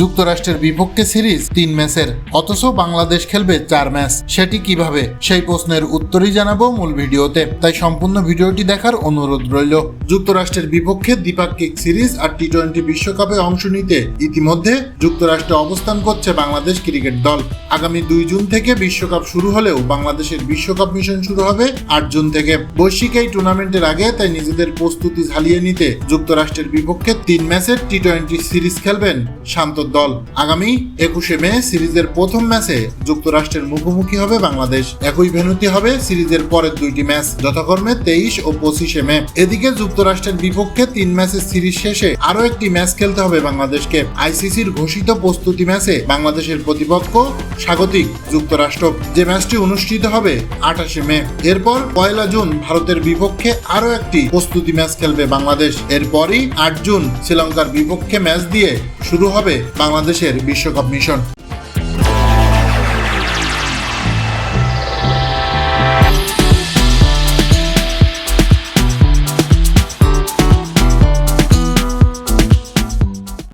যুক্তরাষ্ট্রের বিপক্ষে সিরিজ তিন ম্যাচের, অথচ বাংলাদেশ খেলবে চার ম্যাচ। সেটি কীভাবে? সেই প্রশ্নের উত্তরই জানাব মূল ভিডিওতে। তাই সম্পূর্ণ ভিডিওটি দেখার অনুরোধ রইল। যুক্তরাষ্ট্রের বিপক্ষে দ্বিপাক্ষিক সিরিজ আর টি টোয়েন্টি বিশ্বকাপে অংশ নিতে ইতিমধ্যে যুক্তরাষ্ট্রে অবস্থান করছে বাংলাদেশ ক্রিকেট দল। আগামী দুই জুন থেকে বিশ্বকাপ শুরু হলেও বাংলাদেশের বিশ্বকাপ মিশন শুরু হবে আট জুন থেকে। বৈশ্বিক এই টুর্নামেন্টের আগে তাই নিজেদের প্রস্তুতি ঝালিয়ে নিতে যুক্তরাষ্ট্রের বিপক্ষে তিন ম্যাচের টি টোয়েন্টি সিরিজ খেলবেন শান্তর দল। আগামী একুশে মে সিরিজের প্রথম ম্যাচে যুক্তরাষ্ট্রের মুখোমুখি হবে বাংলাদেশ। একই ভেন্যুতে হবে সিরিজের পরের দুইটি ম্যাচ, যথাক্রমে তেইশ ও পঁচিশে মে। এদিকে যুক্তরাষ্ট্রের বিপক্ষে তিন ম্যাচের সিরিজ শেষে আরও একটি ম্যাচ খেলতে হবে বাংলাদেশকে। আইসিসির ঘোষিত প্রস্তুতি ম্যাচে বাংলাদেশের প্রতিপক্ষ স্বাগতিক যুক্তরাষ্ট্র। যে ম্যাচটি অনুষ্ঠিত হবে আঠাশে মে। এরপর পয়লা জুন ভারতের বিপক্ষে আরও একটি প্রস্তুতি ম্যাচ খেলবে বাংলাদেশ। এরপরই আট জুন শ্রীলঙ্কার বিপক্ষে ম্যাচ দিয়ে শুরু হবে বাংলাদেশের বিশ্বকাপ মিশন।